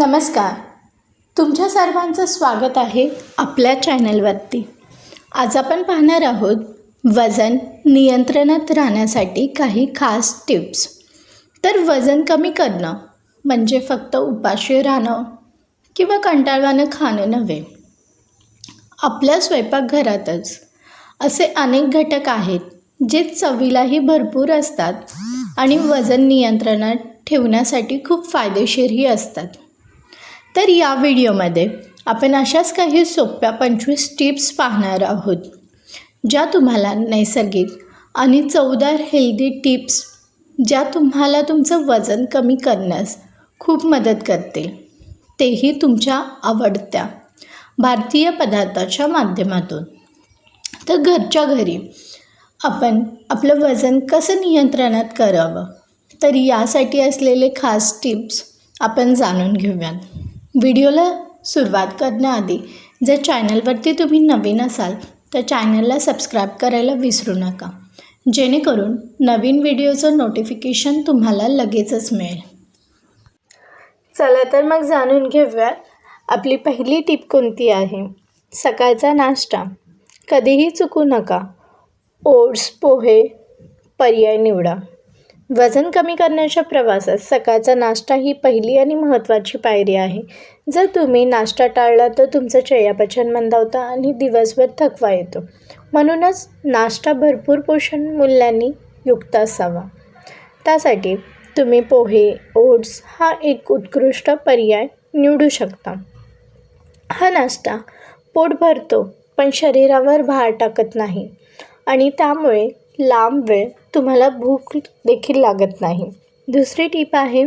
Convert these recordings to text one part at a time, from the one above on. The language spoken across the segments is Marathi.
नमस्कार. तुमच्या सर्वांचं स्वागत आहे आपल्या चॅनलवरती. आज आपण पाहणार आहोत वजन नियंत्रणात राहण्यासाठी काही खास टिप्स. तर वजन कमी करणं म्हणजे फक्त उपाशी राहणं किंवा कंटाळवाणं खाणं नव्हे. आपल्या स्वयंपाकघरातच असे अनेक घटक आहेत जे चवीलाही भरपूर असतात आणि वजन नियंत्रणात ठेवण्यासाठी खूप फायदेशीरही असतात. तर या व्हिडिओमध्ये आपण अशाच काही सोप्या पंचवीस टिप्स पाहणार आहोत ज्या तुम्हाला नैसर्गिक आणि चवदार हेल्दी टिप्स ज्या तुम्हाला तुमचं वजन कमी करण्यास खूप मदत करतील. तेही तुमच्या आवडत्या भारतीय पदार्थाच्या माध्यमातून. तर घरच्या घरी आपण आपलं वजन कसं नियंत्रणात करावं तर यासाठी असलेले खास टिप्स आपण जाणून घेऊयात. व्हिडिओला सुरुवात करण्याआधी जर चॅनलवरती तुम्ही नवीन असाल तर चॅनलला सबस्क्राईब करायला विसरू नका. जेणेकरून नवीन व्हिडिओचं नोटिफिकेशन तुम्हाला लगेचच मिळेल. चला तर मग जाणून घेऊया आपली पहिली टीप कोणती आहे? सकाळचा नाश्ता. कधीही चुकू नका. ओट्स पोहे पर्याय निवडा. वजन कमी करण्याच्या प्रवासात सकाळचा नाश्ता ही पहिली आणि महत्त्वाची पायरी आहे. जर तुम्ही नाश्ता टाळला तर तुमचं चयापचन मंदावतं आणि दिवसभर थकवा येतो. म्हणूनच नाश्ता भरपूर पोषण मूल्यांनी युक्त असावा. त्यासाठी तुम्ही पोहे ओट्स हा एक उत्कृष्ट पर्याय निवडू शकता. हा नाश्ता पोट भरतो पण शरीरावर भार टाकत नाही. आणि त्यामुळे लांब वेळ तुम्हाला भूक देखील लागत नाही. दुसरी टीप आहे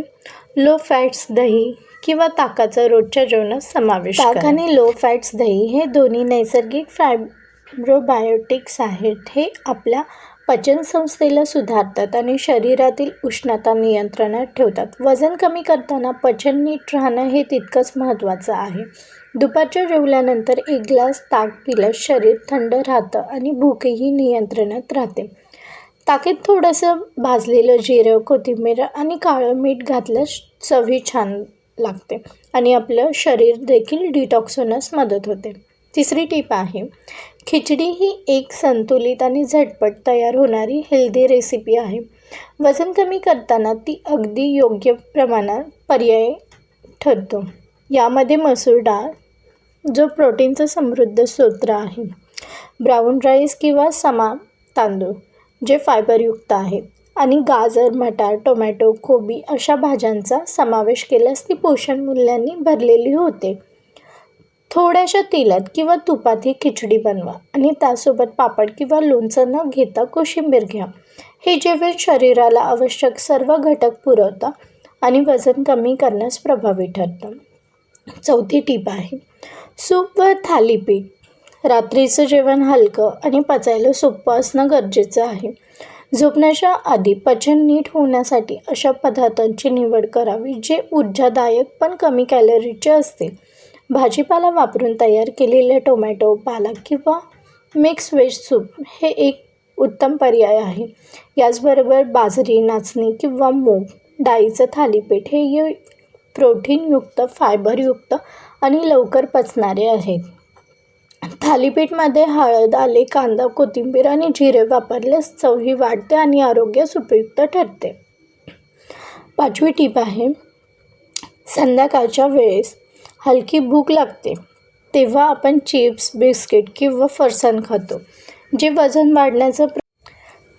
लो फॅट्स दही किंवा ताकाचा रोजच्या जेवणात समावेश ताक आणि लो फॅट्स दही हे दोन्ही नैसर्गिक फायब्रोबायोटिक्स आहेत. हे आपल्या पचनसंस्थेला सुधारतात आणि शरीरातील उष्णता नियंत्रणात ठेवतात. वजन कमी करताना पचन नीट राहणं हे तितकंच महत्त्वाचं आहे. दुपारच्या जेवल्यानंतर एक ग्लास ताक पिल्यास शरीर थंड राहतं आणि भूकही नियंत्रणात राहते. ताकीत थोडंसं भाजलेलं जिरं कोथिंबीर आणि काळं मीठ घातल्यास चवी छान लागते. आणि आपलं शरीर देखील डिटॉक्स होण्यास मदत होते. तिसरी टीप आहे खिचडी ही एक संतुलित आणि झटपट तयार होणारी हेल्दी रेसिपी आहे. वजन कमी करताना ती अगदी योग्य प्रमाणात पर्याय ठरतो. यामध्ये मसूर डाळ जो प्रोटीनचा समृद्ध स्रोत आहे ब्राऊन राईस किंवा समा तांदूळ जे फायबरयुक्त आहे. आणि गाजर मटार टोमॅटो कोबी अशा भाज्यांचा समावेश केल्यास ती पोषण मूल्यांनी भरलेली होते. थोड्याशा तेलात किंवा तुपात ही खिचडी बनवा आणि त्यासोबत पापड किंवा लोणचं न घेता कोशिंबीर घ्या. हे जेवण शरीराला आवश्यक सर्व घटक पुरवतं आणि वजन कमी करण्यास प्रभावी ठरतं. चौथी टीप आहे. सूप व थालीपीठ रात्रीचं जेवण हलकं आणि पचायला सोपं असणं गरजेचं आहे. झोपण्याच्या आधी पचन नीट होण्यासाठी अशा पदार्थांची निवड करावी जे ऊर्जादायक पण कमी कॅलरीचे असतील. भाजीपाला वापरून तयार केलेले टोमॅटो पालक किंवा मिक्स व्हेज सूप हे एक उत्तम पर्याय आहे. याचबरोबर बाजरी नाचणी किंवा मूग डाळीचं थालीपीठ हे प्रोटीनयुक्त फायबरयुक्त आणि लवकर पचणारे आहेत. थालीपीठमध्ये हळद आले कांदा कोथिंबीर आणि जिरे वापरल्यास चवही वाढते आणि आरोग्यास उपयुक्त ठरते. पाचवी टीप आहे संध्याकाळच्या वेळेस हलकी भूक लागते. तेव्हा आपण चिप्स बिस्किट किंवा फरसाण खातो जे वजन वाढण्याचं प्र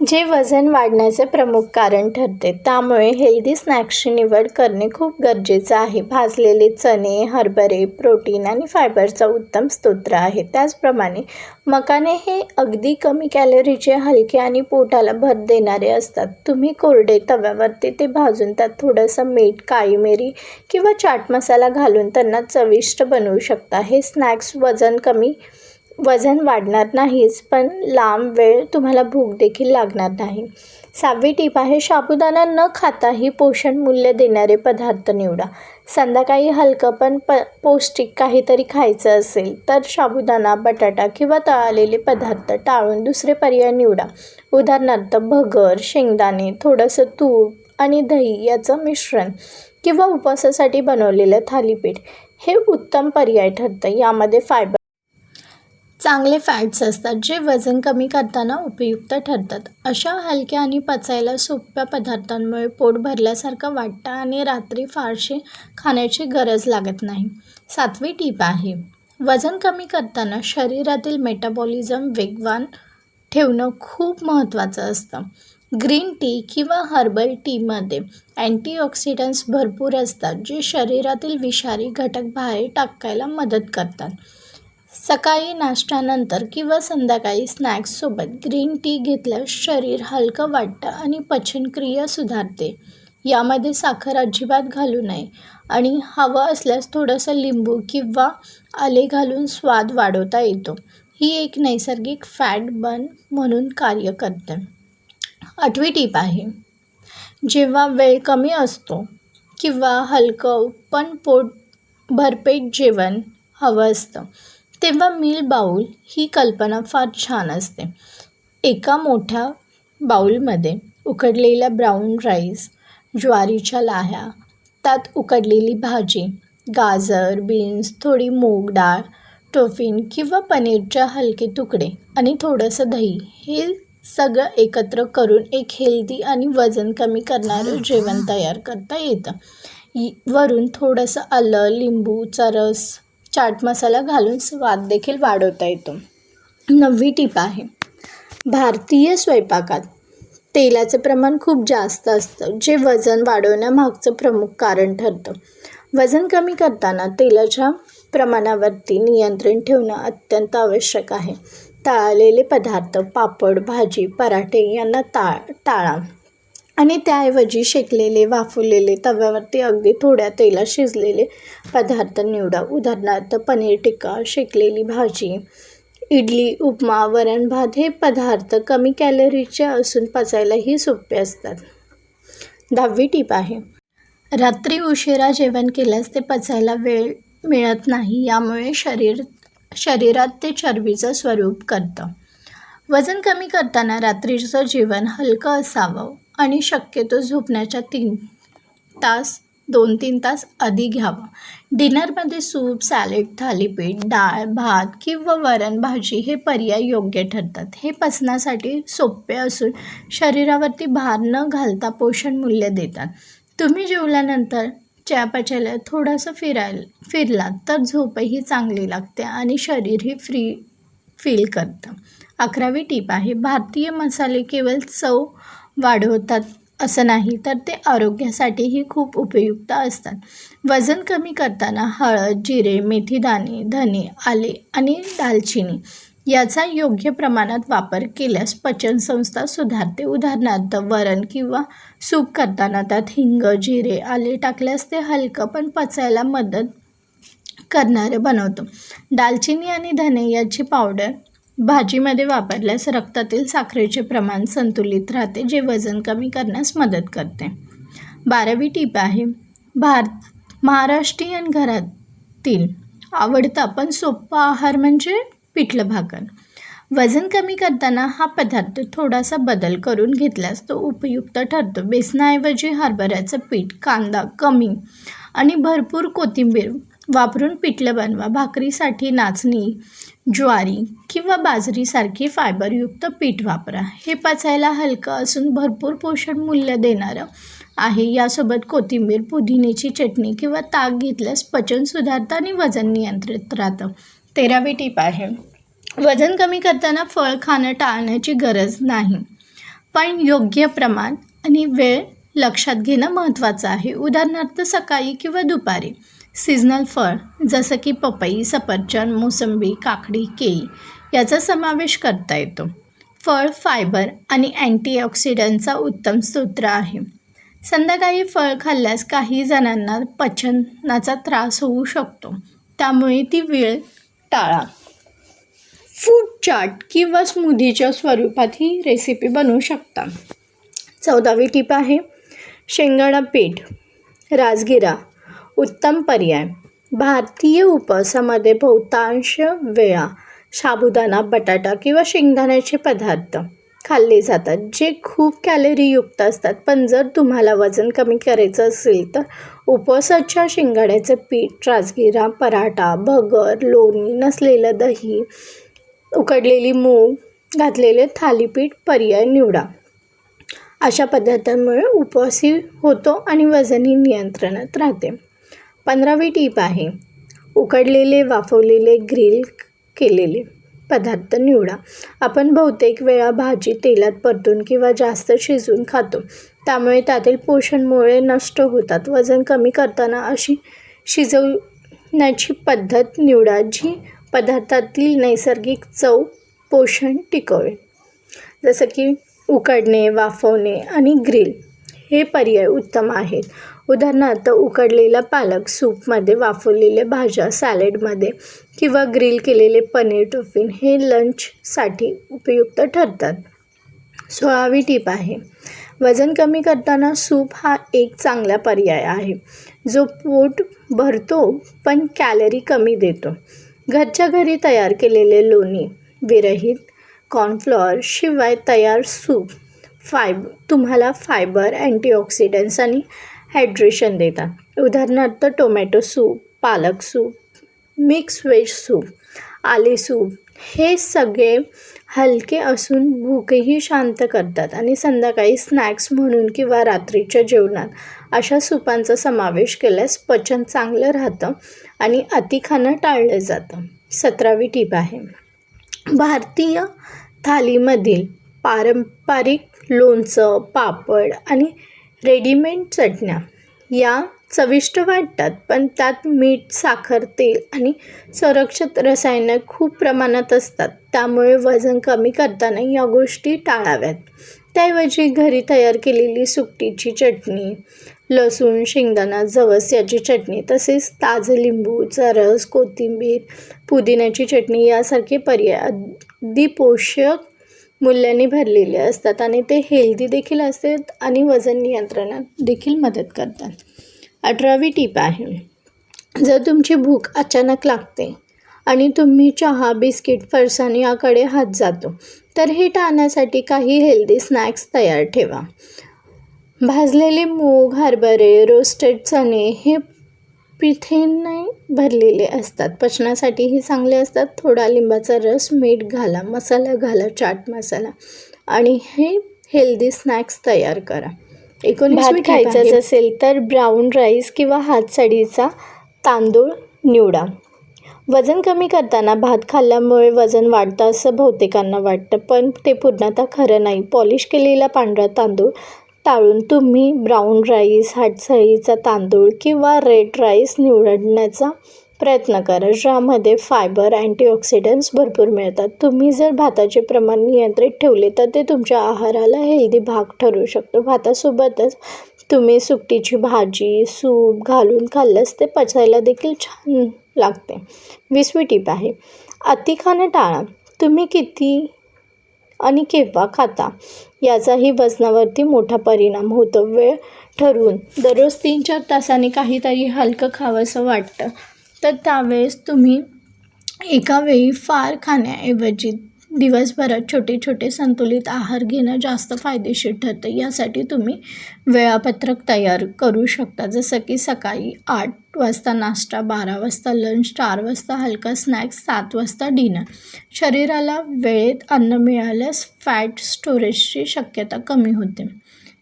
जे वजन वाढण्याचे प्रमुख कारण ठरते त्यामुळे हेल्दी स्नॅक्सची निवड करणे खूप गरजेचं आहे. भाजलेले चणे हरभरे प्रोटीन आणि फायबरचा उत्तम स्तोत्र आहे. त्याचप्रमाणे मकाने हे अगदी कमी कॅलरीचे हलके आणि पोटाला भर देणारे असतात. तुम्ही कोरडे तव्यावरती ते भाजून त्यात थोडंसं मीठ काळी मिरी किंवा चाट मसाला घालून त्यांना चविष्ट बनवू शकता. हे स्नॅक्स वजन कमी वजन वाढणार नाहीच पण लांब वेळ तुम्हाला भूक देखील लागणार नाही. सहावी टीप आहे साबुदाणा न खाताही पोषण मूल्य देणारे पदार्थ निवडा. संध्याकाळी हलकं पण प पौष्टिक काहीतरी खायचं असेल तर साबुदाणा बटाटा किंवा तळालेले पदार्थ टाळून दुसरे पर्याय निवडा. उदाहरणार्थ भगर शेंगदाणे थोडंसं तूप आणि दही याचं मिश्रण किंवा उपवासासाठी बनवलेलं थालीपीठ हे उत्तम पर्याय ठरतं. यामध्ये फायबर चांगले फॅट्स असतात जे वजन कमी करताना उपयुक्त ठरतात. अशा हलक्या आणि पचायला सोप्या पदार्थांमुळे पोट भरल्यासारखं वाटतं आणि रात्री फारसे खाण्याची गरज लागत नाही. सातवी टीप आहे. वजन कमी करताना शरीरातील मेटाबॉलिझम वेगवान ठेवणं खूप महत्त्वाचं असतं. ग्रीन टी किंवा हर्बल टीमध्ये अँटीऑक्सिडंट्स भरपूर असतात जे शरीरातील विषारी घटक बाहेर टाकायला मदत करतात. सकाळी नाश्त्यानंतर किंवा संध्याकाळी स्नॅक्ससोबत ग्रीन टी घेतल्यास शरीर हलकं वाटतं आणि पचनक्रिया सुधारते. यामध्ये साखर अजिबात घालू नये आणि हवं असल्यास थोडंसं लिंबू किंवा आले घालून स्वाद वाढवता येतो. ही एक नैसर्गिक फॅट बन म्हणून कार्य करते. आठवी टीप आहे जेव्हा वेळ कमी असतो किंवा हलकं पण पोट भरपेट जेवण हवं असतं तेव्हा मिल बाऊल ही कल्पना फार छान असते. एका मोठ्या बाऊलमध्ये उकडलेला ब्राऊन राईस ज्वारीच्या लाह्या त्यात उकडलेली भाजी गाजर बीन्स थोडी मूग डाळ टोफिन किंवा पनीरच्या हलके तुकडे आणि थोडंसं दही हे सगळं एकत्र करून एक हेल्दी आणि वजन कमी करणारं जेवण तयार करता येतं. वरून थोडंसं आलं लिंबूचा रस चाट मसाला घालून स्वाद देखील वाढवता येतो. नववी टीप आहे. भारतीय स्वयंपाकात तेलाचं प्रमाण खूप जास्त असतं जे वजन वाढवण्यामागचं प्रमुख कारण ठरतं. वजन कमी करताना तेलाच्या प्रमाणावरती नियंत्रण ठेवणं अत्यंत आवश्यक आहे. तळलेले पदार्थ पापड भाजी पराठे यांना ताळ टाळा आणि त्याऐवजी शेकलेले वाफवलेले तव्यावरती अगदी थोड्या तेलात शिजलेले पदार्थ निवडा. उदाहरणार्थ पनीर टिक्का शेकलेली भाजी इडली उपमा वरण भात हे पदार्थ कमी कॅलरीचे असून पचायलाही सोपे असतात. दहावी टीप आहे. रात्री उशिरा जेवण केल्यास ते पचायला वेळ मिळत नाही यामुळे शरीर शरीरात ते चरबीचं स्वरूप करतं. वजन कमी करताना रात्रीचं जेवण हलकं असावं. आणि शक्यतो झोपण्याच्या तीन तास दोन तीन तास आधी घ्यावा. डिनरमध्ये सूप सॅलेड थालीपीठ डाळ भात किंवा वरण भाजी हे पर्याय योग्य ठरतात. हे पचनासाठी सोपे असून शरीरावरती भार न घालता पोषण मूल्य देतात. तुम्ही जेवल्यानंतर चयापचयाला थोडंसं फिरायला फिरलात तर झोपही चांगली लागते आणि शरीरही फ्री फील करतं. अकरावी टीप आहे भारतीय मसाले केवळ चव वाढवतात असं नाही तर ते आरोग्यासाठीही खूप उपयुक्त असतात. वजन कमी करताना हळद जिरे मेथीदाणे धने आले आणि दालचिनी याचा योग्य प्रमाणात वापर केल्यास पचनसंस्था सुधारते. उदाहरणार्थ वरण किंवा सूप करताना त्यात हिंग जिरे आले टाकल्यास ते हलकं पण पचायला मदत करणारे बनवतो. दालचिनी आणि धने याची पावडर भाजीमध्ये वापरल्यास रक्तातील साखरेचे प्रमाण संतुलित राहते जे वजन कमी करण्यास मदत करते. बारावी टीप आहे भारत महाराष्ट्रीयन घरातील आवडता पण सोपा आहार म्हणजे पिठलं भाकर. वजन कमी करताना हा पदार्थ थोडासा बदल करून घेतल्यास तो उपयुक्त ठरतो. बेसनाऐवजी हरभऱ्याचं पीठ कांदा कमी आणि भरपूर कोथिंबीर वापरून पिठलं बनवा. भाकरीसाठी नाचणी ज्वारी किंवा बाजरीसारखी फायबरयुक्त पीठ वापरा. हे पचायला हलकं असून भरपूर पोषण मूल्य देणारं आहे. यासोबत कोथिंबीर पुदिनेची चटणी किंवा ताक घेतल्यास पचन सुधारतं आणि वजन नियंत्रित राहतं. तेरावी टीप आहे. वजन कमी करताना फळ खाणं टाळण्याची गरज नाही. पण योग्य प्रमाण आणि वेळ लक्षात घेणं महत्त्वाचं आहे. उदाहरणार्थ सकाळी किंवा दुपारी. सीझनल फळ जसं की पपई सफरचंद मोसंबी काकडी केळी याचा समावेश करता येतो. फळ फायबर आणि अँटीऑक्सिडंटचा उत्तम स्रोत आहे. संध्याकाळी फळ खाल्ल्यास काही जणांना पचनाचा त्रास होऊ शकतो. त्यामुळे ती वेळ टाळा. फूड चाट किंवा स्मूदीच्या स्वरूपात ही रेसिपी बनवू शकता. चौदावी टीप आहे शेंगदाणा पीठ राजगिरा उत्तम पर्याय. भारतीय उपवासामध्ये बहुतांश वेळा साबुदाणा बटाटा किंवा शेंगदाण्याचे पदार्थ खाल्ले जातात जे खूप कॅलरीयुक्त असतात. पण जर तुम्हाला वजन कमी करायचं असेल तर उपवासाच्या शिंगाड्याचं पीठ राजगिरा पराठा भगर लोणी नसलेलं दही उकडलेली मूग घातलेले थालीपीठ पर्याय निवडा. अशा पदार्थांमुळे उपवासही होतो आणि वजनही नियंत्रणात राहते. पंधरावी टीप आहे. उकडलेले वाफवलेले ग्रिल केलेले पदार्थ निवडा. आपण बहुतेक वेळा भाजी तेलात परतून किंवा जास्त शिजवून खातो. त्यामुळे त्यातील पोषणमुळे नष्ट होतात. वजन कमी करताना अशी शिजवण्याची पद्धत निवडा जी पदार्थातील नैसर्गिक चव पोषण टिकवेल जसं की उकडणे वाफवणे आणि ग्रिल हे पर्याय उत्तम आहेत. उदाहरणार्थ उकडलेला पालक सूपमध्ये वाफवलेल्या भाज्या सॅलेडमध्ये किंवा ग्रिल केलेले पनीर टोफिन हे लंचसाठी उपयुक्त ठरतात. सोळावी टीप आहे वजन कमी करताना सूप हा एक चांगला पर्याय आहे. जो पोट भरतो पण कॅलरी कमी देतो. घरच्या घरी तयार केलेले लोणी विरहित कॉर्नफ्लॉवर शिवाय तयार सूप फायब तुम्हाला फायबर अँटीऑक्सिडंट्स आणि हायड्रेशन देतात. उदाहरणार्थ टोमॅटो सूप पालक सूप मिक्स व्हेज सूप आले सूप हे सगळे हलके असून भूकही शांत करतात आणि संध्याकाळी स्नॅक्स म्हणून किंवा रात्रीच्या जेवणात अशा सूपांचा समावेश केल्यास पचन चांगलं राहतं आणि अति खाणं टाळलं जातं. सतरावी टीप आहे. भारतीय थालीमधील पारंपरिक लोणचं पापड आणि रेडीमेड चटण्या या चविष्ट वाटतात पण त्यात मीठ साखर तेल आणि संरक्षित रसायनं खूप प्रमाणात असतात. त्यामुळे वजन कमी करताना या गोष्टी टाळाव्यात. त्याऐवजी घरी तयार केलेली सुकटीची चटणी लसूण शेंगदाणा जवस याची चटणी तसेच ताजं लिंबूचा रस कोथिंबीर पुदिन्याची चटणी यासारखे पर्याय अगदी पोषक मूल्याने भरलेले असतात आणि ते हेल्दी देखील असतात आणि वजन नियंत्रणात देखील मदत करतात. अठरावी टीप आहे जर तुमची भूक अचानक लागते आणि तुम्ही चहा बिस्किट फरसाण याकडे हात जातो तर हे टाळण्यासाठी काही हेल्दी स्नॅक्स तयार ठेवा. भाजलेले मूग हरभरे रोस्टेड चणे हे पिठेने भरलेले असतात. पचनासाठीही चांगले असतात. थोडा लिंबाचा रस मीठ घाला मसाला घाला चाट मसाला. आणि हे हेल्दी स्नॅक्स तयार करा. एकोणीस खायचंच असेल तर ब्राऊन राईस किंवा हातसडीचा तांदूळ निवडा. वजन कमी करताना भात खाल्ल्यामुळे वजन वाढतं असं बहुतेकांना वाटतं पण ते पूर्णतः खरं नाही. पॉलिश केलेला पांढरा तांदूळ टाळून तुम्ही ब्राऊन राईस हाटसळीचा तांदूळ किंवा रेड राईस निवडण्याचा प्रयत्न करा ज्यामध्ये फायबर अँटीऑक्सिडंट्स भरपूर मिळतात. तुम्ही जर भाताचे प्रमाण नियंत्रित ठेवले तर ते तुमच्या आहाराला हेल्दी भाग ठरू शकतो. भातासोबतच तुम्ही सुकटीची भाजी सूप घालून खाल्ल्यास ते पचायला देखील छान लागते. विसवी टीप आहे. अति खाणं टाळा. तुम्ही किती आणि केव्हा खाता. याचाही वजनावरती मोठा परिणाम होतो. वेळ ठरवून दररोज तीन चार तासांनी काहीतरी हलकं खावंसं वाटतं. तर त्यावेळेस तुम्ही एका वेळी फार खाण्याऐवजी दिवसभरात छोटे छोटे संतुलित आहार घेणं जास्त फायदेशीर ठरतं. यासाठी तुम्ही वेळापत्रक तयार करू शकता. जसं की सकाळी आठ वाजता नाश्ता बारा वाजता लंच चार वाजता हलका स्नॅक्स सात वाजता डिनर शरीराला वेळेत अन्न मिळाल्यास फॅट स्टोरेजची शक्यता कमी होते.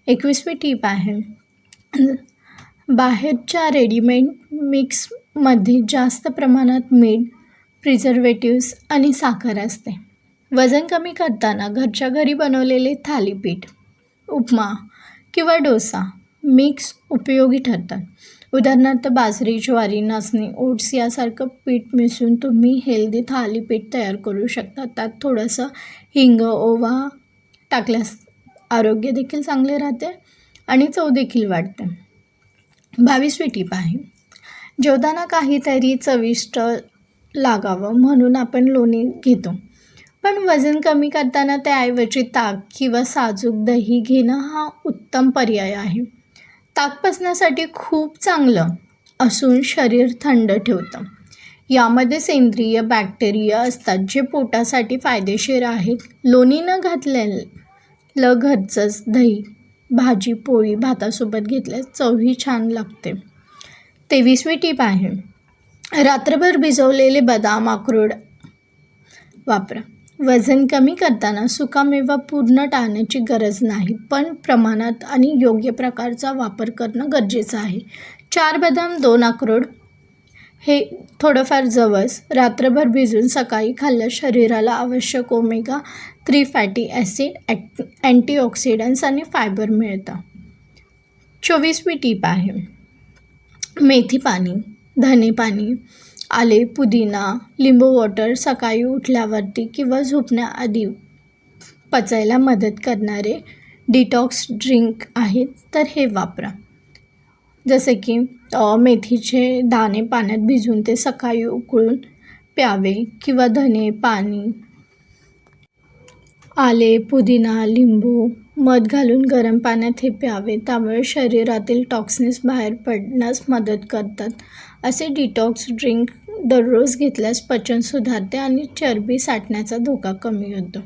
एकवीसवी टीप आहे. बाहेरच्या रेडीमेड मिक्समध्ये जास्त प्रमाणात मीठ प्रिझर्वेटिव्स आणि साखर असते. वजन कमी करताना घरच्या घरी बनवलेले थालीपीठ उपमा किंवा डोसा मिक्स उपयोगी ठरतात. उदाहरणार्थ बाजरी ज्वारी नाचणी ओट्स यासारखं पीठ मिसळून तुम्ही हेल्दी थालीपीठ तयार करू शकता. त्यात थोडंसं हिंग ओवा टाकल्यास आरोग्य देखील चांगले राहते आणि चव देखील वाढते. बावीसवी टीप आहे जेवताना काहीतरी चविष्ट लागावं म्हणून आपण लोणी घेतो. पण वजन कमी करताना त्याऐवजी ताक किंवा साजूक दही घेणं हा उत्तम पर्याय आहे. ताक पचण्यासाठी खूप चांगलं असून शरीर थंड ठेवतं. यामध्ये सेंद्रिय बॅक्टेरिया असतात जे पोटासाठी फायदेशीर आहेत. लोणी न घातलेलं ल घरचंच दही भाजी पोळी भातासोबत घेतल्यास चवही छान लागते. तेवीसवी टीप आहे. रात्रभर भिजवलेले बदाम अक्रोड वापरा. वजन कमी करताना सुकामेवा पूर्ण टाळण्याची गरज नाही पण प्रमाणात आणि योग्य प्रकारचा वापर करणं गरजेचं आहे. चार बदाम दोन अक्रोड हे थोडंफार जवस रात्रभर भिजून सकाळी खाल्ल्यास शरीराला आवश्यक ओमेगा थ्री फॅटी ॲसिड ॲक् अँटीऑक्सिडंट्स आणि फायबर मिळतं. चोवीसवी टीप आहे. मेथी पाणी धने पाणी आले पुदिना लिंबू वॉटर सकाळी उठल्यावरती किंवा झोपण्याआधी पचायला मदत करणारे डिटॉक्स ड्रिंक आहेत तर हे वापरा. जसे की मेथीचे दाणे पाण्यात भिजून ते सकाळी उकळून प्यावे किंवा धने पाणी. आले पुदिना लिंबू मध घालून गरम पाण्यात हे प्यावे. त्यामुळे शरीरातील टॉक्सिन्स बाहेर पडण्यास मदत करतात. असे डिटॉक्स ड्रिंक दररोज घेतल्यास पचन सुधारते आणि चरबी साठण्याचा धोका कमी होतो.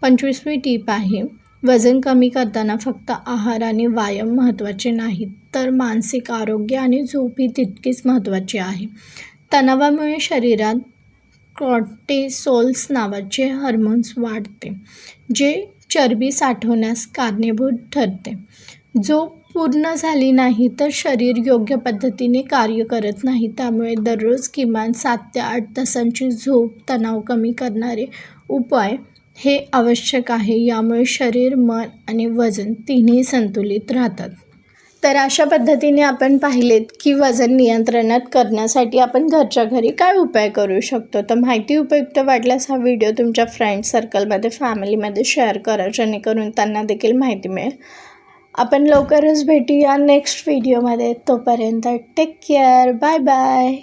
पंचवीसवी टीप आहे वजन कमी करताना फक्त आहार आणि व्यायाम महत्त्वाचे नाहीत तर मानसिक आरोग्य आणि झोप ही तितकीच महत्त्वाची आहे. तणावामुळे शरीरात कॉर्टेसोल्स नावाचे हार्मोन्स वाढते जे चरबी साठवण्यास कारणीभूत ठरते. झोप पूर्ण झाली नाही तर शरीर योग्य पद्धतीने कार्य करत नाही. त्यामुळे दररोज किमान सात ते आठ तासांची झोप तणाव कमी करणारे उपाय हे आवश्यक आहे. यामुळे शरीर मन आणि वजन तिन्ही संतुलित राहतात. तर अशा पद्धतीने आपण पाहिलेत की वजन नियंत्रणात करण्यासाठी आपण घरच्या घरी काय उपाय करू शकतो? तर माहिती उपयुक्त वाटल्यास हा व्हिडिओ तुमच्या फ्रेंड सर्कलमध्ये फॅमिलीमध्ये शेअर करा जेणेकरून त्यांना देखील माहिती मिळेल. आपण लवकरच भेटूया नेक्स्ट व्हिडिओमध्ये तोपर्यंत टेक केअर बाय बाय